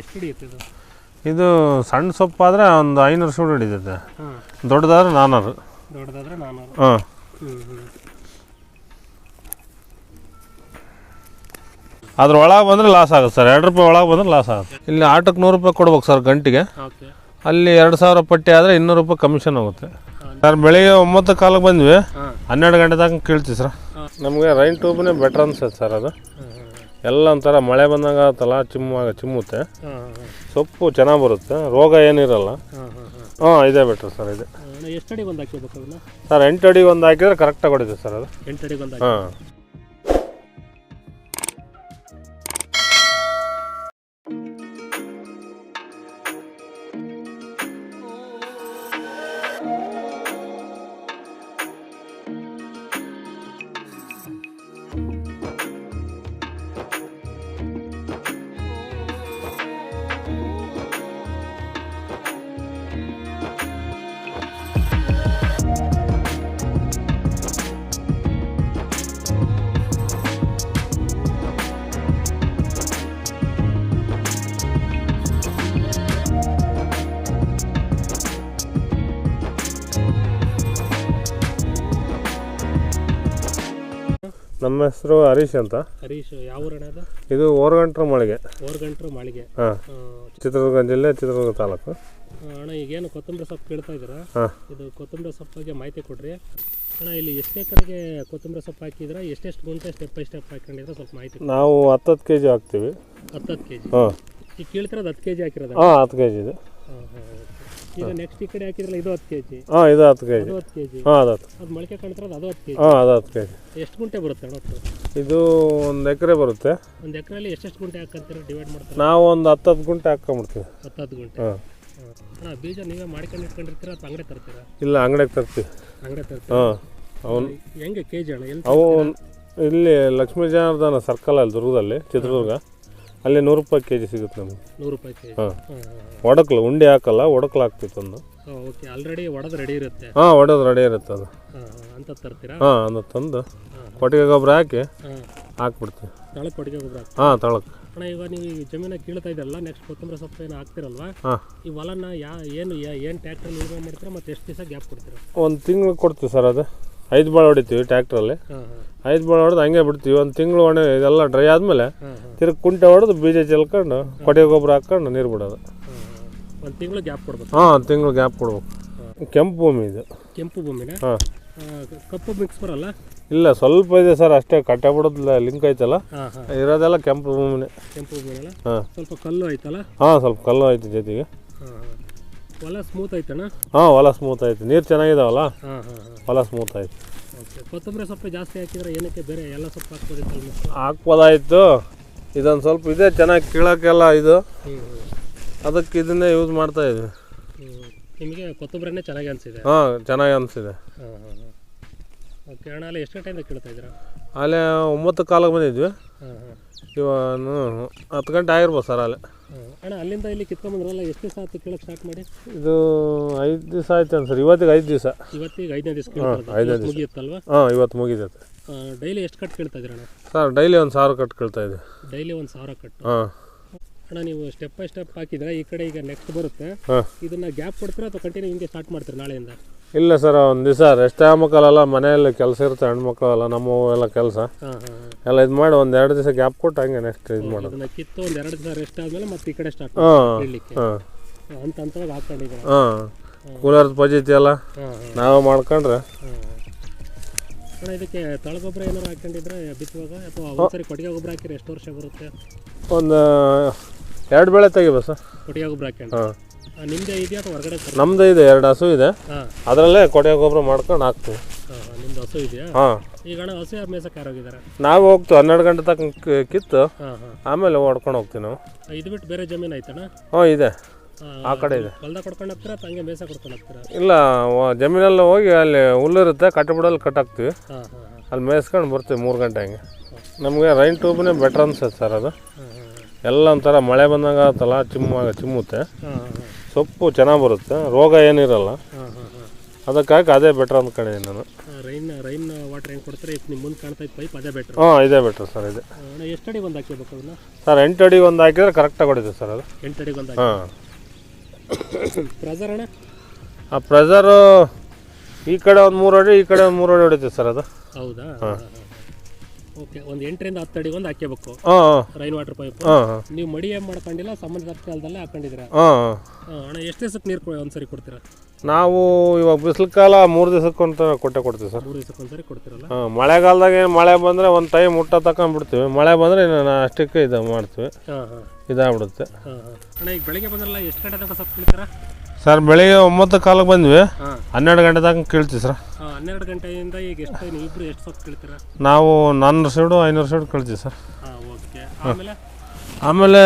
ಎಷ್ಟು ಹಿಡಿಯುತ್ತೆ ಇದು? ಸಣ್ಣ ಸೊಪ್ಪು ಸೊಪ್ಪಾದರೆ ಒಂದು ಐನೂರು ಸೂಡು ಹಿಡಿತೈತೆ. ಹಾಂ. ದೊಡ್ಡದಾದ್ರೆ ನಾನ್ನೂರು ದೊಡ್ಡದಾದ್ರೆ ನಾನ್ನೂರು ಹಾಂ. ಹ್ಞೂ ಹ್ಞೂ ಅದ್ರ ಒಳಗೆ ಬಂದರೆ ಲಾಸ್ ಆಗುತ್ತೆ ಸರ್. ಎರಡು ರೂಪಾಯಿ ಒಳಗೆ ಬಂದರೆ ಲಾಸ್ ಆಗುತ್ತೆ. ಇಲ್ಲಿ ಆಟಕ್ಕೆ ನೂರು ರೂಪಾಯಿ ಕೊಡ್ಬೇಕು ಸರ್ ಗಂಟೆಗೆ. ಓಕೆ. ಅಲ್ಲಿ ಎರಡು ಸಾವಿರ ಪಟ್ಟಿ ಆದರೆ ಇನ್ನೂರು ರೂಪಾಯಿ ಕಮಿಷನ್ ಹೋಗುತ್ತೆ. ಸರ್ ಬೆಳಿಗ್ಗೆ ಒಂಬತ್ತು ಕಾಲಕ್ಕೆ ಬಂದ್ವಿ. ಹನ್ನೆರಡು ಗಂಟೆ ತನಕ ಕೇಳ್ತೀವಿ ಸರ್. ನಮಗೆ ರೈನ್ ಟ್ಯೂಬ್ನೇ ಬೆಟ್ರ್ ಅನ್ಸುತ್ತೆ ಸರ್ ಅದು. ಎಲ್ಲ ಒಂಥರ ಮಳೆ ಬಂದಾಗ ಆಗುತ್ತಲ್ಲ ಚಿಮ್ಮ ಚಿಮ್ಮುತ್ತೆ. ಸೊಪ್ಪು ಚೆನ್ನಾಗಿ ಬರುತ್ತೆ ರೋಗ ಏನಿರಲ್ಲ. ಹಾಂ ಇದೆ ಬೆಟ್ರ್ ಸರ್ ಇದೆ. ಎಷ್ಟು ಅಡಿಗೆ ಒಂದು ಹಾಕಿರ್ಬೇಕು ಸರ್ ಎಂಟು ಅಡಿಗೆ ಒಂದು ಹಾಕಿದ್ರೆ ಕರೆಕ್ಟಾಗಿ ಹೊಡಿದೆ ಸರ್ ಅದು. ಎಂಟು ಅಡಿ ಒಂದು ಹಾಂ ನಮ್ಮ ಹೆಸರು ಹರೀಶ್ ಅಂತ. ಹರೀಶ್ ಯಾವ ಊರಣ ಅದು? ಇದು ಓರ್ಗಂಟ್ರ ಮಳಿಗೆ. ಓರ್ಗಂಟ್ರ ಮಾಳಿಗೆ. ಹಾಂ. ಚಿತ್ರದುರ್ಗ ಜಿಲ್ಲೆ ಚಿತ್ರದುರ್ಗ ತಾಲೂಕು. ಅಣ್ಣ ಈಗೇನು ಕೊತ್ತಂಬರಿ ಸೊಪ್ಪು ಕೇಳ್ತಾ ಇದ್ದೀರಾ? ಹಾಂ. ಇದು ಕೊತ್ತಂಬರಿ ಸೊಪ್ಪು ಬಗ್ಗೆ ಮಾಹಿತಿ ಕೊಡ್ರಿ. ಅಣ್ಣ ಇಲ್ಲಿ ಎಷ್ಟು ಎಕರೆಗೆ ಕೊತ್ತಂಬರಿ ಸೊಪ್ಪು ಹಾಕಿದ್ರ ಎಷ್ಟೆಷ್ಟು ಗುಂಟೆ ಸ್ಟೆಪ್ ಬೈ ಸ್ಟೆಪ್ ಹಾಕೊಂಡಿದ್ರೆ ಸ್ವಲ್ಪ ಮಾಹಿತಿ. ನಾವು ಹತ್ತು ಕೆ ಜಿ ಹಾಕ್ತೀವಿ. ಹತ್ತು ಹತ್ತು ಕೆ ಜಿ ಹಾಂ. ಈಗ ಕೇಳ್ತಿರೋದು ಹತ್ತು ಕೆ ಜಿ ಹಾಕಿರೋದು? ಹಾಂ ಹತ್ತು ಕೆ ಜಿ ಇದೆ. ಹಾಂ ಹಾಂ ಈಗ ನೆಕ್ಸ್ಟ್ ಈ ಕಡೆ ಹಾಕಿದ್ರಲ್ಲ ಇದು ಹತ್ತು ಕೆಜಿ. ಹಾಂ ಇದು ಹತ್ತು ಕೆ ಜಿ ಅದು ಹತ್ತು ಹಾಂ ಅದು ಹತ್ತು. ಅದು ಮೊಳಕೆ ಕಾಣ್ತಿರೋದು ಅದು ಹತ್ತು ಕೆ ಜಿ ಹಾಂ ಅದು ಹತ್ತು ಕೆ ಜಿ ಎಷ್ಟು ಗುಂಟೆ ಬರುತ್ತೆ ಇದು ಒಂದು ಎಕರೆ ಬರುತ್ತೆ. ಒಂದು ಎಕರೆಯಲ್ಲಿ ಎಷ್ಟೆಷ್ಟು ಗುಂಟೆ ಹಾಕಂತೀರ ಡಿವೈಡ್ ಮಾಡ್ತಾರೆ? ನಾವು ಒಂದು ಹತ್ತು ಹತ್ತು ಗುಂಟೆ ಹಾಕ್ಕೊಂಬಿಡ್ತೀವಿ. ಹತ್ತು ಹತ್ತು ಗುಂಟೆ. ಹಾಂ. ಹಾಂ. ಅಣ್ಣ ಬೀಜ ನೀವೇ ಮಾಡ್ಕೊಂಡು ಇಟ್ಕೊಂಡಿರ್ತೀರಾ ಅಥವಾ ಅಂಗಡಿ ತರ್ತೀರಾ? ಇಲ್ಲ ಅಂಗಡಿಗೆ ತರ್ತೀವಿ. ಅಂಗಡಿ ತರ್ತೀರಾ? ಹಾಂ ಅವನು ಹೆಂಗೆ ಕೆ ಜಿ ಅಣ್ಣ? ಎಲ್ಲಿ ಅವು ಇಲ್ಲಿ ಲಕ್ಷ್ಮೀ ಜನಾರ್ದನ ಸರ್ಕಲ್ ಅಲ್ಲಿ ದುರ್ಗದಲ್ಲಿ ಚಿತ್ರದುರ್ಗ. ಅಲ್ಲಿ ನೂರು ರೂಪಾಯಿ ಕೆ ಜಿ ಸಿಗುತ್ತೆ ನಮಗೆ. ನೂರು ರೂಪಾಯಿ ಕೆ ಹಾಂ. ಒಡಕ್ಲು ಉಂಡೆ ಹಾಕಲ್ಲ ಒಡಕ್ಲು ಹಾಕ್ತಿತ್ತು ಒಂದು. ಓಕೆ ಆಲ್ರೆಡಿ ಒಡೆದು ರೆಡಿ ಇರುತ್ತೆ. ಹಾಂ ಒಡೆದು ರೆಡಿ ಇರುತ್ತೆ ಅದು. ಅಂತ ತರ್ತೀರಾ? ಹಾಂ ಅದು ತಂದು. ಕೊಟ್ಟಿಗೆ ಗೊಬ್ಬರ ಹಾಕಿ ಹಾಕ್ಬಿಡ್ತೀವಿ. ತಳಕ್ಕೆ ಕೊಟ್ಟಿಗೆ ಗೊಬ್ಬರ? ಹಾಂ ತಳಕ್ಕೆ ಅಣ್ಣ ಇವಾಗ ನೀವು ಈ ಜಮೀನ ಕೀಳ್ತಾ ಇದ್ದಲ್ಲ ನೆಕ್ಸ್ಟ್ ಕೊತ್ತಂಬರಿ ಸೊಪ್ಪು ಏನು ಹಾಕ್ತಿರಲ್ವಾ? ಈ ಹೊಲನ ಯಾ ಏನು ಏನು ಟ್ಯಾಕ್ಟ್ರಲ್ಲಿ ಯೂಸ್ ಮಾಡ್ತೀರಾ ಮತ್ತು ಎಷ್ಟು ದಿವಸ ಗ್ಯಾಪ್ ಕೊಡ್ತೀರಾ? ಒಂದು ತಿಂಗಳು ಕೊಡ್ತೀವಿ ಸರ್ ಅದು. ಐದು ಬಾಳ ಹೊಡಿತೀವಿ ಟ್ಯಾಕ್ಟ್ರಲ್ಲಿ ಐದು ಬಾಳ ಹೊಡೆದು ಹಂಗೆ ಬಿಡ್ತೀವಿ. ಒಂದು ತಿಂಗಳು ಒಣ ಇದೆಲ್ಲ ಡ್ರೈ ಆದಮೇಲೆ ತಿರ್ಗಿ ಕುಂಟೆ ಹೊಡೆದು ಬೀಜ ಚೆಲ್ಕೊಂಡು ಕೊಟ್ಟಿಗೆ ಗೊಬ್ಬರ ಹಾಕ್ಕೊಂಡು ನೀರು ಬಿಡೋದು. ಹಾಂ ಒಂದು ತಿಂಗಳು ಗ್ಯಾಪ್ ಕೊಡ್ಬೇಕು. ಹಾಂ ಒಂದು ತಿಂಗಳು ಗ್ಯಾಪ್ ಕೊಡ್ಬೇಕು. ಕೆಂಪು ಭೂಮಿ ಇದು. ಕೆಂಪು ಭೂಮಿ ಹಾಂ. ಕಪ್ಪು ಮಿಕ್ಸ್ ಬರಲ್ಲ? ಇಲ್ಲ ಸ್ವಲ್ಪ ಇದೆ ಸರ್ ಅಷ್ಟೇ ಕಟ್ಟೆ ಬಿಡೋದಿಲ್ಲ ಲಿಂಕ್ ಐತಲ್ಲ? ಇರೋದೆಲ್ಲ ಕೆಂಪು ಭೂಮಿನೇ. ಕೆಂಪು ಭೂಮಿ ಹಾಂ. ಸ್ವಲ್ಪ ಕಲ್ಲು ಐತಲ್ಲ? ಹಾಂ ಸ್ವಲ್ಪ ಕಲ್ಲು ಐತೆ ಜೊತೆಗೆ. ಹೊಲ ಸ್ಮೂತ್ ಐತಣ್ಣ ಹಾಂ ಹೊಲ ಸ್ಮೂತ್ ಐತೆ ನೀರು ಚೆನ್ನಾಗಿದಾವಲ್ಲ? ಹಾಂ ಹಾಂ ಹಾಂ. ಹೊಲ ಸ್ಮೂತ್ ಐತೆ ಓಕೆ ಕೊತ್ತಂಬರಿ ಸೊಪ್ಪು ಜಾಸ್ತಿ ಹಾಕಿದ್ರೆ ಏನಕ್ಕೆ ಬೇರೆ ಎಲ್ಲ ಸೊಪ್ಪು ಹಾಕ್ಬೋದಿತ್ತಲ್ಲ ಹಾಕ್ಬೋದಾಯ್ತು. ಇದೊಂದು ಸ್ವಲ್ಪ ಇದೆ ಚೆನ್ನಾಗಿ ಕೀಳೋಕ್ಕೆಲ್ಲ ಇದು. ಅದಕ್ಕೆ ಇದನ್ನೇ ಯೂಸ್ ಮಾಡ್ತಾ ಇದ್ವಿ. ನಿಮಗೆ ಕೊತ್ತಂಬರಿನೇ ಚೆನ್ನಾಗಿ ಅನಿಸಿದೆ. ಹಾಂ ಚೆನ್ನಾಗಿ ಅನಿಸಿದೆ. ಹಾಂ ಹಾಂ ಹಾಂ. ಓಕೆ ಅಣ್ಣ ಅಲ್ಲಿ ಎಷ್ಟು ಗಂಟೆಯಿಂದ ಕೇಳ್ತಾ ಇದ್ದೀರಾ? ಅಲ್ಲೇ ಒಂಬತ್ತು ಕಾಲಕ್ಕೆ ಬಂದಿದ್ವಿ. ಹಾಂ ಹಾಂ. ಇವಾಗ ಹತ್ತು ಗಂಟೆ ಆಗಿರ್ಬೋದು ಸರ್ ಅಲ್ಲಿ. ಅಣ್ಣ ಅಲ್ಲಿಂದ ಇಲ್ಲಿ ಕಿತ್ಕೊಂಬಂದ್ರಲ್ಲ ಎಷ್ಟು ದಿವಸ ಆಯ್ತು ಕೇಳಕ್ಕೆ ಸ್ಟಾರ್ಟ್ ಮಾಡಿ? ಇದು ಐದು ದಿವಸ ಆಯ್ತು ಸರ್. ಇವತ್ತಿಗೆ ಐದು ದಿವಸ. ಇವತ್ತಿಗೆ ಐದನೇ ದಿವಸ ಐದನೇ ದಿವ್ಸ. ಮುಗಿಯುತ್ತಲ್ವಾ? ಹಾಂ ಇವತ್ತು ಮುಗಿದೈತೆ ಡೈಲಿ ಎಷ್ಟು ಕಟ್ ಕೇಳ್ತಾ ಇದ್ದೀರಣ್ಣ ಸರ್ ಡೈಲಿ ಒಂದು ಸಾವಿರ ಕಟ್ ಕೇಳ್ತಾ ಇದೆ ಡೈಲಿ ಒಂದು ಸಾವಿರ ಕಟ್. ಹಾಂ. ಅಣ್ಣ ನೀವು ಸ್ಟೆಪ್ ಬೈ ಸ್ಟೆಪ್ ಹಾಕಿದ್ರೆ ಈ ಕಡೆ ಈಗ ನೆಕ್ಸ್ಟ್ ಬರುತ್ತೆ. ಇದನ್ನ ಗ್ಯಾಪ್ ಕೊಡ್ತೀರಾ ಅಥವಾ ಕಂಟಿನ್ಯೂ ಹಿಂಗೆ ಸ್ಟಾರ್ಟ್ ಮಾಡ್ತೀರಾ ನಾಳೆಯಿಂದ? ಇಲ್ಲ ಸರ್ ಒಂದು ದಿವಸ ರೆಸ್ಟ್ ಆಗ್ಬೇಕಲ್ಲ ಮನೆಯಲ್ಲಿ ಕೆಲಸ ಇರುತ್ತೆ ಹೆಣ್ಮಕ್ಳು ಅಲ್ಲ ನಮ್ಮ ಎಲ್ಲ ಕೆಲಸ ಎಲ್ಲ ಇದು ಮಾಡಿ ಒಂದು ಎರಡು ದಿವಸ ಗ್ಯಾಪ್ ಕೊಟ್ಟು ಹಂಗೆ ನೆಕ್ಸ್ಟ್ ಇದು ಮಾಡೋದು. ಕಿತ್ತು ಒಂದು ಎರಡು ದಿವಸ ರೆಸ್ಟ್ ಆದಮೇಲೆ ಮತ್ತೆ ಈ ಕಡೆ ಸ್ಟಾರ್ಟ್ ಹಾಂ ಅಂತ ಹಂತವಾಗಿ ಹಾಕೊಂಡಿದ್ದೀರಾ? ಹಾಂ. ಕೂಲರ್ ಪಜೀತಿ ಎಲ್ಲ ನಾವು ಮಾಡ್ಕೊಂಡ್ರೆ. ಇದಕ್ಕೆ ತಳಗೊಬ್ಬರ ಏನಾರು ಹಾಕೊಂಡಿದ್ರೆ ಬಿತ್ತುವಾಗ? ಅಥವಾ ಒಂದ್ಸರಿ ಕೊಟ್ಟಿಗೆ ಗೊಬ್ಬರ ಹಾಕಿದ್ರೆ ಎಷ್ಟು ವರ್ಷ ಬರುತ್ತೆ? ಒಂದು ಎರಡು ಬೆಳೆ ತೆಗಿಬೇಕು ಸರ್. ಕೊಟ್ಟಿಗೆ ಗೊಬ್ಬರ ಹಾಕೊಂಡು ಹಾಂ. ನಿಮ್ಮದೇ ಇದೆಯಾ ಅಥವಾ ಹೊರಗಡೆ ತರ್ ನಮ್ಮದು ಇದೆ ಎರಡು ಹಸು ಇದೆ. ಹಾಂ. ಅದರಲ್ಲೇ ಕೊಡೆ ಗೊಬ್ಬರ ಮಾಡ್ಕೊಂಡು ಹಾಕ್ತೀವಿ. ಹಾಂ ನಿಮ್ದು ಹಸು ಇದೆಯಾ? ಹಾಂ. ಈಗ ಅಣ್ಣ ಹಸು ಯಾರು ಮೇಸಕ್ಕೆ ಯಾರೋಗಿದ್ದಾರೆ ನಾವು ಹೋಗ್ತೀವಿ ಹನ್ನೆರಡು ಗಂಟೆ ತನಕ ಕಿ- ಕಿತ್ತು. ಹಾಂ ಹಾಂ. ಆಮೇಲೆ ಓಡ್ಕೊಂಡು ಹೋಗ್ತೀವಿ ನಾವು. ಇದು ಬಿಟ್ಟು ಬೇರೆ ಜಮೀನು ಆಯ್ತಣ್ಣ? ಹ್ಞೂ ಇದೆ. ಆ ಕಡೆ ಇದೆ. ಹೊಲ್ದಾಗ ಕೊಡ್ಕೊಂಡು ಹೋಗ್ತೀರಾ ಅಥವಾ ಹಂಗೆ ಮೇಸ ಕೊಡ್ಕೊಂಡು ಹೋಗ್ತೀರಾ? ಇಲ್ಲ ವ- ಜಮೀನಲ್ಲಿ ಹೋಗಿ ಅಲ್ಲಿ ಹುಲ್ಲಿರುತ್ತೆ ಕಟ್ಟಬಿಡಲ್ಲಿ ಕಟ್ಟಾಕ್ತೀವಿ. ಹಾಂ ಹಾಂ ಹಾಂ. ಅಲ್ಲಿ ಮೇಯಿಸ್ಕೊಂಡು ಬರ್ತೀವಿ ಮೂರು ಗಂಟೆ ಹಂಗೆ. ನಮಗೆ ರೈನ್ ಟ್ಯೂಬ್ನೇ ಬೆಟ್ರ್ ಅನ್ಸುತ್ತೆ ಸರ್ ಅದು. ಹಾಂ. ಎಲ್ಲ ಒಂಥರ ಮಳೆ ಬಂದಾಗ ಆಗತ್ತಲ್ಲ ಚಿಮ್ಮ ಚಿಮ್ಮುತ್ತೆ. ಹಾಂ ಹಾಂ ಸೊಪ್ಪು ಚೆನ್ನಾಗಿ ಬರುತ್ತೆ ರೋಗ ಏನಿರಲ್ಲ. ಹಾಂ ಹಾಂ ಹಾಂ ಅದಕ್ಕಾಗಿ ಅದೇ ಬೆಟ್ರ್ ಅಂದ್ಕೊಂಡಿದ್ದೀನಿ ನಾನು. ರೈನ್ ರೈನ್ ವಾಟರ್ ಹೆಂಗೆ ಕೊಡ್ತಾರೆ? ನಿಮ್ಮ ಮುಂದೆ ಕಾಣ್ತಾ ಇತ್ತು ಪೈಪ್ ಅದೇ ಬೆಟ್ರ್. ಹಾಂ ಇದೇ ಬೆಟ್ರ್ ಸರ್ ಇದೆ. ಎಷ್ಟು ಅಡಿಗೆ ಒಂದು ಅದನ್ನ? ಸರ್ ಎಂಟು ಅಡಿ ಒಂದು ಹಾಕಿದ್ರೆ ಕರೆಕ್ಟಾಗಿ ಹೊಡಿತೀವಿ ಸರ್ ಅದು. ಎಂಟು ಅಡಿ ಒಂದು ಹಾಂ. ಪ್ರೆಸರ್ ಅಣ್ಣ? ಆ ಪ್ರೆಸರು ಈ ಕಡೆ ಒಂದು ಮೂರು ಅಡಿ ಈ ಕಡೆ ಒಂದು ಮೂರು ಅಡಿ ಹೊಡಿತೀವಿ ಸರ್ ಅದು. ಹೌದಾ? ಓಕೆ ಒಂದು ಎಂಟರಿಂದ ಹತ್ತು ಅಡಿ ಒಂದು ಹಾಕ್ಯಬೇಕು. ಹಾಂ ರೈನ್ ವಾಟರ್ ಪೈಪ್. ನೀವು ಮಡಿ ಏನು ಮಾಡ್ಕೊಂಡಿಲ್ಲ ಸಂಬಂಧ ಕಾಲದಲ್ಲೇ ಹಾಕೊಂಡಿದ್ದೀರಾ? ಹಾಂ ಅಣ್ಣ ಎಷ್ಟು ದಿವಸಕ್ಕೆ ನೀರು ಒಂದು ಸರಿ ಕೊಡ್ತೀರಾ? ನಾವು ಇವಾಗ ಬಿಸಿಲು ಕಾಲ ಮೂರು ದಿವಸಕ್ಕಂತ ಕೊಟ್ಟೆ ಕೊಡ್ತೀವಿ ಸರ್. ಮೂರು ದಿವಸಕ್ಕೆ ಒಂದು ಸರಿ ಕೊಡ್ತೀರಲ್ಲ? ಹಾಂ ಮಳೆಗಾಲದಾಗ ಏನು ಮಳೆ ಬಂದರೆ ಒಂದು ಟೈಮ್ ಊಟ ತಗೊಂಡ್ಬಿಡ್ತೀವಿ ಮಳೆ ಬಂದರೆ ಅಷ್ಟಕ್ಕೆ ಇದು ಮಾಡ್ತೀವಿ. ಹಾಂ ಹಾಂ. ಇದಾಗ್ಬಿಡುತ್ತೆ. ಹಾಂ ಹಾಂ. ಅಣ್ಣ ಈಗ ಬೆಳಗ್ಗೆ ಬಂದ್ರಲ್ಲ ಎಷ್ಟು ಗಂಟೆ ತನಕ ಸೊಪ್ಪು ಕೀಳ್ತೀರಾ ಸರ್ ಬೆಳಿಗ್ಗೆ ಒಂಬತ್ತು ಕಾಲಕ್ಕೆ ಬಂದ್ವಿ. ಹನ್ನೆರಡು ಗಂಟೆ ತನಕ ಕೇಳ್ತೀವಿ ಸರ್. ಹನ್ನೆರಡು ಗಂಟೆಯಿಂದ ಈಗ ಎಷ್ಟು ನೀವು ಇಬ್ಬರು ಎಷ್ಟು ಸೊಪ್ಪು ಕೀಳ್ತೀರಾ? ನಾವು ನಾನ್ನೂರು ಸೈಡು ಐನೂರು ಸೈಡು ಕಳ್ತೀವಿ ಸರ್. ಹಾಂ ಓಕೆ. ಆಮೇಲೆ? ಆಮೇಲೆ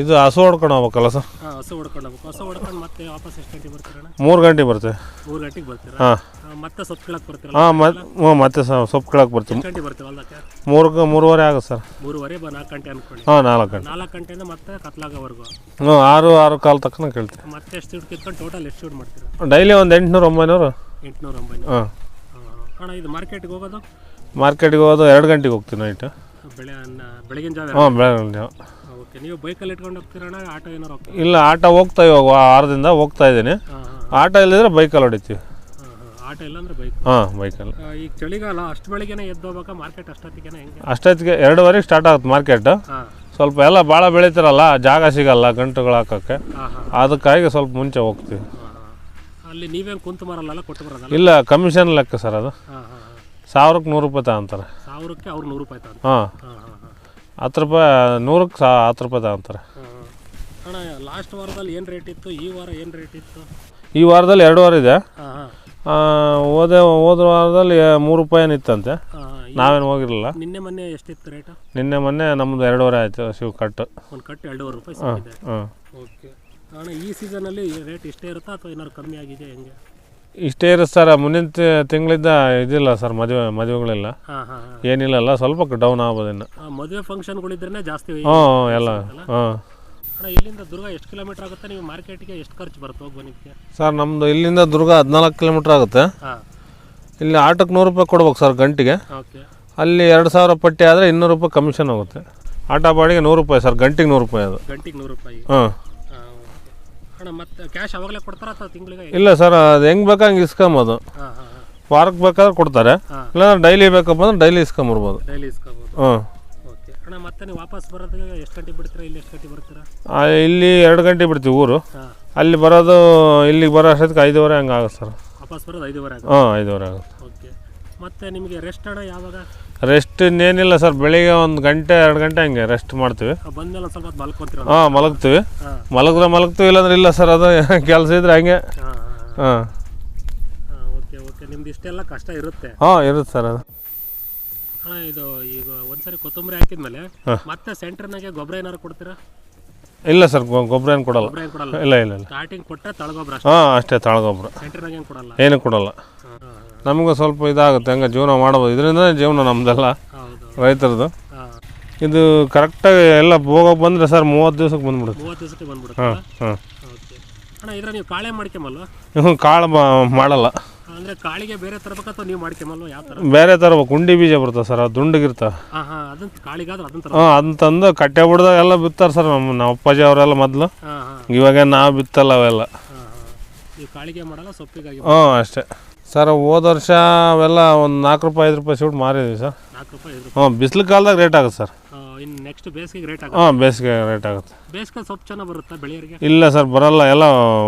ಇದು ಹಸು ಹೊಡ್ಕೊಂಡು ಹೋಗ್ಬೇಕಲ್ಲ ಸರ್. ಹಾಂ ಹಸು ಹೊಡ್ಕೊಂಡು ಹೋಗ್ಬೇಕು. ಹಸು ಹೊಡ್ಕೊಂಡು ಮತ್ತೆ ವಾಪಸ್ ಎಷ್ಟು ಗಂಟೆಗೆ ಬರ್ತೀರಣ್ಣ? ಮೂರು ಗಂಟೆ ಬರ್ತೀವಿ. ಮೂರು ಗಂಟೆಗೆ ಬರ್ತೀರಾ? ಹಾಂ. ಆ, ಮತ್ತೆ ಸೊಪ್ಪು ಕೀಳಕ್ಕೆ ಬರ್ತೀರಲ್ಲ ಹಾಂ ಮತ್ತೆ ಹ್ಞೂ ಮತ್ತೆ ಸರ್ ಸೊಪ್ಪು ಕೇಳಕ್ಕೆ ಬರ್ತೀವಿ. ಎಷ್ಟು ಗಂಟೆಗೆ ಬರ್ತೀವಿ ಮೂರು ಮೂರುವರೆ ಆಗುತ್ತೆ ಸರ್. ಮೂರುವರೆ ಬ ನಾಲ್ಕು ಗಂಟೆ ಅನ್ಕೊಳ್ಳಿ. ಹಾಂ ನಾಲ್ಕು ಗಂಟೆ. ನಾಲ್ಕು ಗಂಟೆಯಿಂದ ಮತ್ತೆ ಕತ್ಲಾಗೋವರೆಗೂ. ಹ್ಞೂ ಆರು ಆರು ಕಾಲು ತಕ್ಕನ ಕೇಳ್ತೀವಿ. ಮತ್ತೆ ಎಷ್ಟು ದುಡ್ಡು ಕಿತ್ಕೊಂಡು ಟೋಟಲ್ ಎಷ್ಟು ದುಡ್ಡು ಮಾಡ್ತೀರಾ? ಡೈಲಿ ಒಂದು ಎಂಟುನೂರು ಒಂಬೈನೂರು. ಎಂಟುನೂರ ಒಂಬೈನೂರು ಹಾಂ ಅಣ್ಣ ಇದು ಮಾರ್ಕೆಟ್ಗೆ ಹೋಗೋದು? ಮಾರ್ಕೆಟಿಗೆ ಹೋಗೋದು ಎರಡು ಗಂಟೆಗೆ ಹೋಗ್ತೀವಿ ನೈಟ್. ಬೆಳೆ ಬೆಳಗಿನ ಜಾವ ಹಾಂ ಬೆಳಗ್ಗೆ ಓಕೆ ನೀವು ಬೈಕಲ್ಲಿ ಇಟ್ಕೊಂಡು ಹೋಗ್ತೀರಣ್ಣ ಆಟೋ ಏನಾರು ಇಲ್ಲ ಆಟೋ ಹೋಗ್ತಾ ಇವಾಗ ಆರದಿಂದ ಹೋಗ್ತಾ ಇದ್ದೀನಿ. ಆಟೋ ಇಲ್ಲದಿದ್ರೆ ಬೈಕಲ್ಲಿ ಹೊಡಿತೀವಿ. ಆಟೋ ಇಲ್ಲ ಅಂದ್ರೆ ಬೈಕ್? ಹಾಂ ಬೈಕಲ್ಲಿ. ಈಗ ಚಳಿಗಾಲ ಅಷ್ಟು ಬೆಳಿಗ್ಗೆನೆ ಎದ್ದು ಹೋಗ್ಬೇಕಾ ಮಾರ್ಕೆಟ್ ಅಷ್ಟೊತ್ತಿಗೆನೆ ಹೆಂಗೆ? ಅಷ್ಟೊತ್ತಿಗೆ ಎರಡುವರೆಗೆ ಸ್ಟಾರ್ಟ್ ಆಗುತ್ತೆ ಮಾರ್ಕೆಟ್. ಸ್ವಲ್ಪ ಎಲ್ಲ ಭಾಳ ಬೆಳಿತಾರಲ್ಲ ಜಾಗ ಸಿಗಲ್ಲ ಗಂಟುಗಳು ಹಾಕೋಕ್ಕೆ. ಅದಕ್ಕಾಗಿ ಸ್ವಲ್ಪ ಮುಂಚೆ ಹೋಗ್ತೀವಿ. ಅಲ್ಲಿ ನೀವೇನು ಕುಂತು ಮಾರಲ್ಲ ಕೊಟ್ಟು ಬರೋದಲ್ಲ? ಇಲ್ಲ ಕಮಿಷನ್ ಲೆಕ್ಕ ಸರ್ ಅದು. ಹಾಂ ಹಾಂ ಹಾಂ. ಸಾವಿರಕ್ಕೆ ನೂರು ರೂಪಾಯಿ ತಗೊಂತಾರೆ. ಸಾವಿರಕ್ಕೆ ಅವ್ರು ನೂರು ರೂಪಾಯಿ ತಗೊಂಡು ಹಾಂ. ಹಾಂ ಹಾಂ ಹಾಂ. ಹತ್ತು ರೂಪಾಯಿ ನೂರಕ್ಕೆ ಸಾ ಹತ್ತು ರೂಪಾಯಿ ತಗೊಂತಾರೆ. ಅಣ್ಣ ಲಾಸ್ಟ್ ವಾರದಲ್ಲಿ ಏನು ರೇಟ್ ಇತ್ತು? ಈ ವಾರ ಏನು ರೇಟ್ ಇತ್ತು? ಈ ವಾರದಲ್ಲಿ ಎರಡೂವರೆ ಇದೆ. ಹಾಂ ಹಾಂ. ಆ, ಹೋದ ಹೋದ ವಾರದಲ್ಲಿ ಮೂರು ರೂಪಾಯಿ ಏನಿತ್ತಂತೆ ಹಾಂ ನಾವೇನು ಹೋಗಿರಲಿಲ್ಲ. ನಿನ್ನೆ ಮೊನ್ನೆ ಎಷ್ಟಿತ್ತು ರೇಟ್ ನಿನ್ನೆ ಮೊನ್ನೆ ನಮ್ಮದು ಎರಡೂವರೆ ಆಯಿತು ಶಿವ ಕಟ್ಟು ಒಂದು ಕಟ್ಟು ಎರಡೂವರೆ ರೂಪಾಯಿ ಹಾಂ ಹಾಂ. ಓಕೆ ಅಣ್ಣ ಈ ಸೀಸನಲ್ಲಿ ರೇಟ್ ಇಷ್ಟೇ ಇರುತ್ತಾ ಅಥವಾ ಏನಾದ್ರು ಕಮ್ಮಿ ಆಗಿದೆ ಹೆಂಗೆ? ಇಷ್ಟೇ ಇರುತ್ತೆ ಸರ್. ಮುಂದಿನ ತಿಂಗಳಿಂದ ಇದಿಲ್ಲ ಸರ್ ಮದುವೆ ಮದುವೆಗಳಿಲ್ಲ. ಹಾಂ ಏನಿಲ್ಲಲ್ಲ ಸ್ವಲ್ಪ ಡೌನ್ ಆಗ್ಬೋದು ಇನ್ನು. ಮದುವೆ ಫಂಕ್ಷನ್ಗಳಿದ್ರೆ ಜಾಸ್ತಿ ಹ್ಞೂ ಎಲ್ಲ ಹಾಂ. ಅಣ್ಣ ಇಲ್ಲಿಂದ ದುರ್ಗ ಎಷ್ಟು ಕಿಲೋಮೀಟರ್ ಆಗುತ್ತೆ? ನೀವು ಮಾರ್ಕೆಟ್ಗೆ ಎಷ್ಟು ಖರ್ಚು ಬರುತ್ತೆ ಹೋಗ್ಬನಿಕ್ಕೆ ಸರ್ ನಮ್ಮದು ಇಲ್ಲಿಂದ ದುರ್ಗ ಹದಿನಾಲ್ಕು ಕಿಲೋಮೀಟ್ರ್ ಆಗುತ್ತೆ. ಹಾಂ. ಇಲ್ಲಿ ಆಟಕ್ಕೆ ನೂರು ರೂಪಾಯಿ ಕೊಡ್ಬೇಕು ಸರ್ ಗಂಟೆಗೆ. ಓಕೆ. ಅಲ್ಲಿ ಎರಡು ಸಾವಿರ ಪಟ್ಟಿ ಆದರೆ ಇನ್ನೂರು ರೂಪಾಯಿ ಕಮಿಷನ್ ಹೋಗುತ್ತೆ. ಆಟೋ ಬಾಡಿಗೆ ನೂರು ರೂಪಾಯಿ ಸರ್ ಗಂಟೆಗೆ ನೂರು ರೂಪಾಯಿ ಅದು. ಗಂಟೆಗೆ ನೂರು ರೂಪಾಯಿ. ಹಾಂ. ಅಣ್ಣ ಮತ್ತೆ ಕ್ಯಾಶ್ ಅವಾಗಲೇ ಕೊಡ್ತಾರ ಅಥವಾ ತಿಂಗಳಿಗೆ? ಇಲ್ಲ ಸರ್ ಅದು ಹೆಂಗ್ ಬೇಕಂಗೆ ಇಸ್ಕೊಂಬೋದು ಹಾಂ ಹಾಂ ಹಾಂ. ವಾರಕ್ಕೆ ಬೇಕಾದ್ರೆ ಕೊಡ್ತಾರೆ. ಹಾಂ. ಇಲ್ಲಾಂದ್ರೆ ಡೈಲಿ ಬೇಕಪ್ಪ ಅಂದ್ರೆ ಡೈಲಿ ಇಸ್ಕೊಂಬರ್ಬೋದು ಡೈಲಿ ಇಸ್ಕೋಬೋದು. ಹಾಂ. ಓಕೆ. ಅಣ್ಣ ಮತ್ತೆ ನೀವು ವಾಪಸ್ ಬರೋದು ಎಷ್ಟು ಗಂಟೆ ಬಿಡ್ತೀರಾ ಇಲ್ಲಿ ಎಷ್ಟು ಗಂಟೆ ಬರ್ತೀರಾ? ಇಲ್ಲಿ ಎರಡು ಗಂಟೆ ಬಿಡ್ತೀವಿ ಊರು. ಹಾಂ. ಅಲ್ಲಿ ಬರೋದು ಇಲ್ಲಿಗೆ ಬರೋ ಅಷ್ಟೊತ್ತಿಗೆ ಐದುವರೆ ಹಂಗೆ ಆಗುತ್ತೆ ಸರ್. ವಾಪಸ್ ಬರೋದು ಐದುವರೆ ಆಗುತ್ತೆ? ಹಾಂ ಐದುವರೆ ಆಗುತ್ತೆ. ಓಕೆ. ಮತ್ತೆ ನಿಮಗೆ ರೆಸ್ಟ್ ಅಣ್ಣ ಯಾವಾಗ? ರೆಸ್ಟ್ ಇನ್ನೇನಿಲ್ಲ ಸರ್ ಬೆಳಿಗ್ಗೆ ಒಂದು ಗಂಟೆ ಎರಡು ಗಂಟೆ ಹಂಗೆ ರೆಸ್ಟ್ ಮಾಡ್ತೀವಿ. ಬಂದಮೇಲೆ ಸ್ವಲ್ಪ ಮಲ್ಕೊಂತೀರ ಹಾಂ ಮಲಗ್ತೀವಿ. ಮಲಗಿದ್ರೆ ಮಲಗ್ತೀವಿ ಇಲ್ಲಾಂದ್ರೆ ಇಲ್ಲ ಸರ್ ಅದು ಕೆಲಸ ಇದ್ರೆ ಹಂಗೆ. ಹಾಂ ಓಕೆ ಓಕೆ. ನಿಮ್ದು ಇಷ್ಟೆಲ್ಲ ಕಷ್ಟ ಇರುತ್ತೆ. ಹಾಂ ಇರುತ್ತೆ ಸರ್ ಅದು. ಅಣ್ಣ ಇದು ಈಗ ಒಂದ್ಸರಿ ಕೊತ್ತಂಬರಿ ಹಾಕಿದ್ಮೇಲೆ ಮತ್ತೆ ಸೆಂಟರ್ನಾಗೆ ಗೊಬ್ಬರ ಏನಾರು ಕೊಡ್ತೀರಾ? ಇಲ್ಲ ಸರ್ ಗೊಬ್ಬರ ಏನು ಕೊಡಲ್ಲ. ಗೊಬ್ಬರ ಏನು ಕೊಡಲ್ಲ. ಇಲ್ಲ ಇಲ್ಲ ಇಲ್ಲ. ಸ್ಟಾರ್ಟಿಂಗ್ ತಳಗೊಬ್ಬರ ಹಾಂ ಅಷ್ಟೇ ತಳಗೊಬ್ಬರ. ಏನು ಕೊಡಲ್ಲ? ಏನು ನಮಗೂ ಸ್ವಲ್ಪ ಇದಾಗುತ್ತೆ ಹಂಗೆ ಜೀವನ ಮಾಡ್ಬೋದು. ಇದರಿಂದ ಜೀವನ ನಮ್ಮದೆಲ್ಲ ರೈತರದು. ಇದು ಕರೆಕ್ಟಾಗಿ ಎಲ್ಲ ಹೋಗೋಕೆ ಬಂದರೆ ಸರ್ ಮೂವತ್ತು ದಿವ್ಸಕ್ಕೆ ಬಂದ್ಬಿಡುತ್ತೆ. ಮೂವತ್ತು ದಿವಸಕ್ಕೆ ಬಂದ್ಬಿಡುತ್ತೆ ಹಾಂ ಹಾಂ. ಅಣ್ಣ ಇದ್ರ ನೀವು ಕಾಳೆ ಮಾಡ್ಕೊಂಬಲ್ವಾ ಇವ್ನು ಕಾಳು ಬ- ಮಾಡಲ್ಲ. ಅಂದರೆ ಕಾಳಿಗೆ ಬೇರೆ ತರಬೇಕು ಅಥವಾ ನೀವು ಮಾಡ್ಕೊಂಬಲ್ವಾ ಯಾವ ಥರ ಬೇರೆ ಥರ ಕುಂಡಿ ಬೀಜ ಬರ್ತದೆ ಸರ್ ಅದು ಹಾಂ ಹಾಂ ಅದನ್ನ ಕಾಳಿಗಾದ್ರೆ ಅದನ್ನ ಥರ ಹಾಂ ಅದನ್ನ ತಂದು ಕಟ್ಟೆ ಬಿಡ್ದಾಗ ಎಲ್ಲ ಬಿತ್ತಾರೆ ಸರ್ ನಮ್ಮ ನಮ್ಮ ಅಪ್ಪಾಜಿ ಅವರೆಲ್ಲ ಮೊದಲು. ಹಾಂ ಹಾಂ. ಇವಾಗ ನಾವು ಬಿತ್ತಲ್ಲ ಅವೆಲ್ಲ. ಹಾಂ ಹಾಂ. ನೀವು ಕಾಳಿಗೆ ಮಾಡಲ್ಲ ಸೊಪ್ಪಿಗಾಗಿ ಹ್ಞೂ ಅಷ್ಟೇ. ಸರ್ ಹೋದ ವರ್ಷ ಅವೆಲ್ಲ ಒಂದು ನಾಲ್ಕು ರೂಪಾಯಿ ಐದು ರೂಪಾಯಿ ಸೂಟ್ ಮಾರಿದ್ವಿ ಸರ್. ನಾಲ್ಕು ರೂಪಾಯಿ ಐದು ಹ್ಞೂ ಬಿಸಿಲು ಕಾಲದಾಗ ರೇಟ್ ಆಗುತ್ತೆ ಸರ್. ಇನ್ನು ನೆಕ್ಸ್ಟ್ ಬೇಸಿಗೆಗೆ ರೇಟ್ ಆಗುತ್ತೆ. ಹಾಂ ಬೇಸಿಗೆ ರೇಟ್ ಆಗುತ್ತೆ. ಬೇಸಿಗೆ ಸೊಪ್ಪು ಚೆನ್ನಾಗಿ ಬರುತ್ತಾ ಬೆಳೆಯೋರಿಗೆ? ಇಲ್ಲ ಸರ್ ಬರಲ್ಲ. ಎಲ್ಲ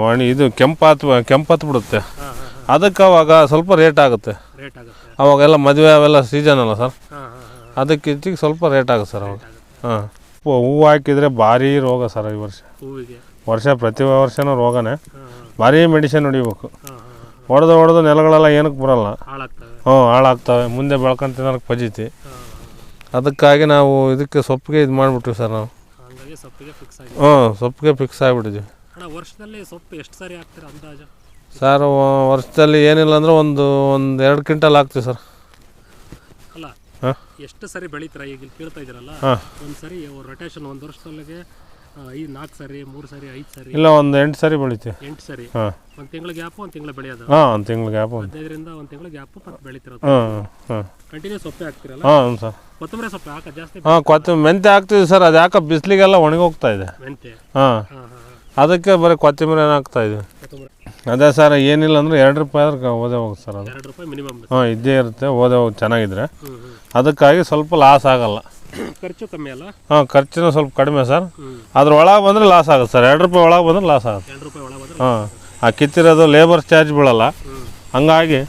ಒಣ ಇದು ಕೆಂಪಾತ್ ಕೆಂಪತ್ತು ಬಿಡುತ್ತೆ. ಹಾಂ ಹಾಂ ಅದಕ್ಕೆ ಅವಾಗ ಸ್ವಲ್ಪ ರೇಟ್ ಆಗುತ್ತೆ. ರೇಟ್ ಆಗುತ್ತೆ. ಅವಾಗೆಲ್ಲ ಮದುವೆ ಅವೆಲ್ಲ ಸೀಸನ್ ಅಲ್ಲ ಸರ್. ಹಾಂ ಹಾಂ ಹಾಂ ಅದಕ್ಕೆ ಹೆಚ್ಚಿಗೆ ಸ್ವಲ್ಪ ರೇಟ್ ಆಗುತ್ತೆ ಸರ್ ಅವಾಗ. ಹಾಂ. ಹೂವು ಹಾಕಿದರೆ ಭಾರಿ ರೋಗ ಸರ್ ಈ ವರ್ಷ. ಹೂವಿಗೆ? ವರ್ಷ ಪ್ರತಿ ವರ್ಷನೂ ರೋಗನೇ. ಹಾಂ ಹಾಂ. ಭಾರಿ ಮೆಡಿಸಿನ್ ಹೊಡಿಬೇಕು. ಹಾಂ ಹಾಂ ಹೊಡೆದು ಹೊಡೆದು ನೆಲಗಳೆಲ್ಲ ಏನಕ್ಕೆ ಬರಲ್ಲ. ಹಾಳಾಗ್ತವೆ. ಹ್ಞೂ ಹಾಳಾಗ್ತವೆ. ಮುಂದೆ ಬೆಳ್ಕೊಂತ ತಿನ್ನೋಕೆ ಪಜಿತಿ. ಹಾಂ. ಅದಕ್ಕಾಗಿ ನಾವು ಇದಕ್ಕೆ ಸೊಪ್ಪಿಗೆ ಇದು ಮಾಡಿಬಿಟ್ವಿ ಸರ್ ನಾವು. ಹಂಗಾಗಿ ಸೊಪ್ಪಿಗೆ ಫಿಕ್ಸ್ ಆಗಿದೆ. ಹ್ಞೂ ಸೊಪ್ಪಿಗೆ ಫಿಕ್ಸ್ ಆಗಿಬಿಟ್ಟಿದ್ವಿ. ಅಣ್ಣ ವರ್ಷದಲ್ಲಿ ಸೊಪ್ಪು ಎಷ್ಟು ಸಾರಿ ಹಾಕ್ತೀರಾ ಅಂದಾಜು? ಸರ್ ವ- ವರ್ಷದಲ್ಲಿ ಏನಿಲ್ಲ ಅಂದ್ರೆ ಒಂದು ಒಂದು ಎರಡು ಕ್ವಿಂಟಲ್ ಹಾಕ್ತೀವಿ ಸರ್. ಅಲ್ಲ ಹಾಂ? ಎಷ್ಟು ಸರಿ ಬೆಳಿತೀರಾ ಈಗ ಇಲ್ಲಿ ಕೇಳ್ತಾ ಇದ್ದೀರಲ್ಲ? ಹಾಂ. ಒಂದು ಸರಿ ರೊಟೇಷನ್ ಒಂದು ವರ್ಷದೊಳಗೆ ಐದು ನಾಲ್ಕು ಸರಿ ಮೂರು ಸರಿ ಐದು ಸರಿ? ಇಲ್ಲ ಒಂದು ಎಂಟು ಸರಿ ಬೆಳಿತೀವಿ. ಎಂಟು ಸರಿ? ಹಾಂ. ಒಂದು ತಿಂಗಳ ಗ್ಯಾಪ್ ಒಂದು ತಿಂಗಳ ಬೆಳೆಯೋದು? ಹಾಂ ಒಂದು ತಿಂಗಳ ಗ್ಯಾಪ್ ಒಂದು ಹದಿನೈದರಿಂದ ಒಂದು ತಿಂಗಳ ಗ್ಯಾಪ್ ಮತ್ತೆ ಬೆಳಿತಿರೋದು. ಹಾಂ ಹಾಂ ಕಂಟಿನ್ಯೂ ಸೊಪ್ಪೆ ಹಾಕ್ತಿರಲ್ಲ? ಹಾಂ ಸರ್. ಕೊತ್ತಂಬರಿ ಸೊಪ್ಪೆ ಹಾಕ ಜಾಸ್ತಿ ಹಾಂ ಕೊತ್ತಂಬರಿ ಮೆಂತ್ಯ ಹಾಕ್ತೀವಿ ಸರ್. ಅದು ಯಾಕೆ ಬಿಸಿಲಿಗೆಲ್ಲ ಒಣಗೋಗ್ತಾ ಇದೆ. ಮೆಂತೆ ಹಾಂ. ಅದಕ್ಕೆ ಬರೀ ಕೊತ್ತಂಬರಿ ಹಾಕ್ತಾ ಇದ್ವಿ. ಅದೇ ಸರ್ ಏನಿಲ್ಲ ಅಂದ್ರೆ ಎರಡು ರೂಪಾಯಿ ಆದ್ರೆ ಓದೇ ಹೋಗುತ್ತೆ ಸರ್ ಅದು. ಎರಡು ರೂಪಾಯಿ ಮಿನಿಮಮ್. ಹಾಂ ಇದ್ದೇ ಇರುತ್ತೆ ಓದೇ ಹೋಗಿ ಚೆನ್ನಾಗಿದ್ರೆ. ಅದಕ್ಕಾಗಿ ಸ್ವಲ್ಪ ಲಾಸ್ ಆಗಲ್ಲ. ಖರ್ಚು ಕಮ್ಮಿ ಅಲ್ಲ? ಹಾಂ ಖರ್ಚಿನ ಸ್ವಲ್ಪ ಕಡಿಮೆ ಸರ್. ಅದ್ರ ಒಳಗೆ ಬಂದರೆ ಲಾಸ್ ಆಗುತ್ತೆ ಸರ್. ಎರಡು ರೂಪಾಯಿ ಒಳಗೆ ಬಂದ್ರೆ ಲಾಸ್ ಆಗುತ್ತೆ. ಎರಡು ರೂಪಾಯಿ ಒಳಗೆ ಹೋದ್ರೆ ಹಾಂ ಆ ಕಿತ್ತಿರೋದು ಲೇಬರ್ ಚಾರ್ಜ್ ಬೀಳಲ್ಲ. ಹಂಗಾಗಿ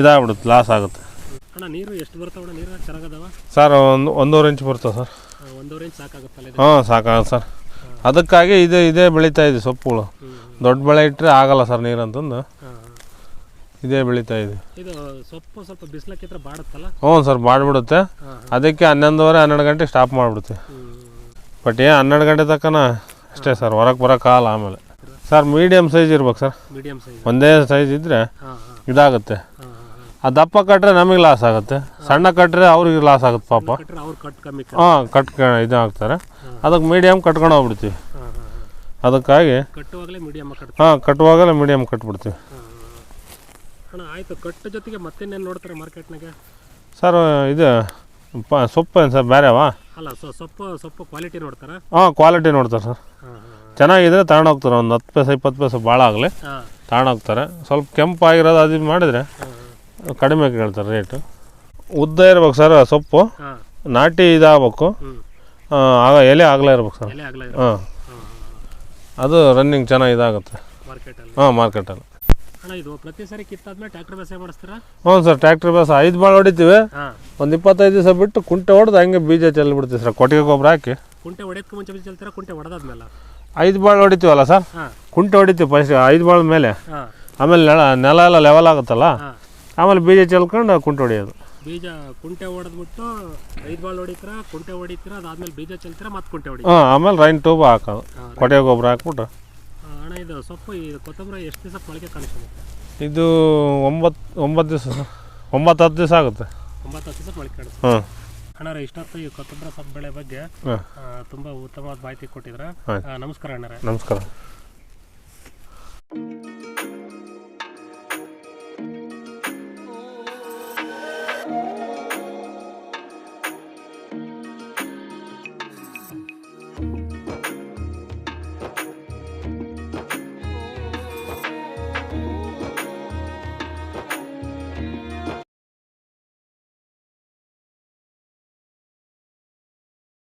ಇದಾಗ್ಬಿಡುತ್ತೆ ಲಾಸ್ ಆಗುತ್ತೆ. ಅಣ್ಣ ನೀರು ಎಷ್ಟು ಬರ್ತಾವಣ್ಣ ನೀರು ಚೆನ್ನಾಗದಾವ? ಸರ್ ಒಂದು ಒಂದೂವರೆ ಇಂಚ್ ಬರ್ತದೆ ಸರ್. ಒಂದೂವರೆ ಇಂಚ್ ಸಾಕಾಗುತ್ತಲ್ಲ ಹಾಂ ಸಾಕಾಗುತ್ತೆ ಸರ್. ಅದಕ್ಕಾಗಿ ಇದೇ ಇದೇ ಬೆಳೀತಾ ಇದೆ ಸೊಪ್ಪುಗಳು. ದೊಡ್ಡ ಬೆಳೆ ಇಟ್ಟರೆ ಆಗಲ್ಲ ಸರ್ ನೀರಂತಂದು. ಇದೇ ಬೆಳೀತಾ ಇದೆ. ಇದು ಸೊಪ್ಪು ಸ್ವಲ್ಪ ಬಿಸಿಲಕ್ಕಿದ್ರೆ ಬಾಡುತ್ತಲ್ಲ? ಹ್ಞೂ ಸರ್ ಹಾಂ ಅದಕ್ಕೆ ಹನ್ನೊಂದುವರೆ ಹನ್ನೆರಡು ಗಂಟೆ ಸ್ಟಾಪ್ ಮಾಡಿಬಿಡುತ್ತೆ ಬಟ್ ಏನು ಹನ್ನೆರಡು ಗಂಟೆ ತಕ್ಕನ? ಅಷ್ಟೇ ಸರ್ ಹೊರಗೆ ಬರೋಕ್ಕಾಗಲ್ಲ ಆಮೇಲೆ. ಸರ್ ಮೀಡಿಯಮ್ ಸೈಜ್ ಇರ್ಬೇಕು ಸರ್. ಸೈಜ್ ಒಂದೇ ಸೈಜ್ ಇದ್ದರೆ ಇದಾಗುತ್ತೆ. ಆ ದಪ್ಪ ಕಟ್ಟರೆ ನಮಗೆ ಲಾಸ್ ಆಗುತ್ತೆ. ಸಣ್ಣ ಕಟ್ಟರೆ ಅವ್ರಿಗೆ ಲಾಸ್ ಆಗುತ್ತೆ ಪಾಪ. ಹಾಂ ಕಟ್ ಇದು ಹಾಕ್ತಾರೆ. ಅದಕ್ಕೆ ಮೀಡಿಯಮ್ ಕಟ್ಕೊಂಡು ಹೋಗ್ಬಿಡ್ತೀವಿ. ಅದಕ್ಕಾಗಿ ಹಾಂ ಕಟ್ಟುವಾಗಲೇ ಮೀಡಿಯಮ್ ಕಟ್ಬಿಡ್ತೀವಿ. ಅಣ್ಣ ಆಯ್ತು ಕಟ್ಟು ಜೊತೆಗೆ ಮತ್ತೇನೇನು ನೋಡ್ತಾರೆ ಮಾರ್ಕೆಟ್ನಾಗೆ? ಸರ್ ಇದು ಪ ಸೊಪ್ಪು ಏನು ಸರ್ ಬೇರೆವಾ ಅಲ್ಲ ಸೊ ಸೊಪ್ಪು ಸೊಪ್ಪು ಕ್ವಾಲಿಟಿ ನೋಡ್ತಾರೆ? ಹಾಂ ಕ್ವಾಲಿಟಿ ನೋಡ್ತಾರೆ ಸರ್. ಚೆನ್ನಾಗಿದ್ರೆ ತಗೊಂಡೋಗ್ತಾರೆ ಒಂದು ಹತ್ತು ಪೈಸೆ ಇಪ್ಪತ್ತು ಪೈಸೆ ಭಾಳ ಆಗಲಿ. ತಗೊಂಡೋಗ್ತಾರೆ ಸ್ವಲ್ಪ ಕೆಂಪಾಗಿರೋದು ಅದು ಇದು ಮಾಡಿದರೆ ಕಡಿಮೆ ಕೇಳ್ತಾರೆ ರೇಟು. ಉದ್ದ ಇರ್ಬೇಕು ಸರ್ ಸೊಪ್ಪು. ನಾಟಿ ಇದಾಗಬೇಕು. ಆಗ ಎಲೆ ಆಗಲೇ ಇರ್ಬೇಕು ಸರ್. ಹಾಂ. ಹಾಂ ಅದು ರನ್ನಿಂಗ್ ಚೆನ್ನಾಗಿ ಇದಾಗುತ್ತೆ. ಹಾಂ ಮಾರ್ಕೆಟಲ್ಲಿ ಅಣ್ಣ ಇದು ಪ್ರತಿ ಸಾರಿ ಕಿತ್ತಾದ್ಮೇಲೆ ಟ್ರ್ಯಾಕ್ಟರ್ ಬೇಸಾಯ ಮಾಡಿಸ್ತೀರಾ? ಹ್ಞೂ ಸರ್ ಟ್ರಾಕ್ಟರ್ ಬಸ್ ಐದು ಭಾಳ ಹೊಡಿತೀವಿ. ಹಾಂ. ಒಂದು ಇಪ್ಪತ್ತೈದು ದಿವಸ ಬಿಟ್ಟು ಕುಂಟೆ ಹೊಡೆದು ಹಂಗೆ ಬೀಜ ಚೆಲ್ಬಿಡ್ತೀವಿ ಸರ್ ಕೊಟ್ಟಿಗೆ ಗೊಬ್ಬರ ಹಾಕಿ. ಕುಂಟೆ ಹೊಡೆಯೋದಕ್ಕೆ ಮುಂಚೆ ಬೀಜ ಚೆಲ್ತೀರಾ ಕುಂಟೆ ಹೊಡೆದಾದ್ಮೇಲೆ ಐದು ಬಾಳು ಹೊಡಿತೀವಲ್ಲ ಸರ್? ಹಾಂ. ಕುಂಟೆ ಹೊಡಿತೀವಿ ಫಸ್ಟ್ ಐದು ಬಾಳ್ ಮೇಲೆ. ಹಾಂ. ಆಮೇಲೆ ನೆಲ ನೆಲ ಎಲ್ಲ ಲೆವೆಲ್ ಆಗುತ್ತಲ್ಲ? ಹಾಂ. ಆಮೇಲೆ ಬೀಜ ಚೆಲ್ಕೊಂಡು ಕುಂಟೆ ಹೊಡೆಯೋದು. ಬೀಜ ಕುಂಟೆ ಹೊಡೆದ್ಬಿಟ್ಟು ಐದು ಬಾಲ್ ಹೊಡಿತೀರ ಕುಂಟೆ ಹೊಡಿತೀರ ಅದಾದ್ಮೇಲೆ ಬೀಜ ಚೆಲ್ತೀರ ಮತ್ತೆ ಕುಂಟೆ ಹೊಡಿ ಹಾಂ ಆಮೇಲೆ ರೈನ್ ಟ್ಯೂಬ್ ಹಾಕೋದು. ಕೊಟ್ಟೆ ಕೊಟ್ಟಿಗೆ ಗೊಬ್ಬರ ಹಾಕ್ಬಿಟ್ಟು. ಇದು ಸೊಪ್ಪು ಈ ಕೊತ್ತಂಬರಿ ಎಷ್ಟು ದಿವಸ ಮೊಳಕೆ ಕಾಣಿಸ್ಬೋದು ಇದು ಒಂಬತ್ತು ಒಂಬತ್ತು ದಿವಸ ಸರ್. ಒಂಬತ್ತು ಹತ್ತು ದಿವಸ ಆಗುತ್ತೆ. ಒಂಬತ್ತು ಹತ್ತು ದಿವಸ ಮೊಳಕೆ ಕಾಣಿಸ್ಬೋದು ಹಾಂ ಅಣ್ಣಾರ ಇಷ್ಟೊತ್ತು ಈ ಕೊತ್ತಂಬರಿ ಸೊಪ್ಪು ಬೆಳೆ ಬಗ್ಗೆ ಹಾಂ ಆ, ತುಂಬಾ ಉತ್ತಮವಾದ ಮಾಹಿತಿ ಕೊಟ್ಟಿದ್ರ. ಆಯ್ತು. ನಮಸ್ಕಾರ ಅಣ್ಣಾರ ನಮಸ್ಕಾರ.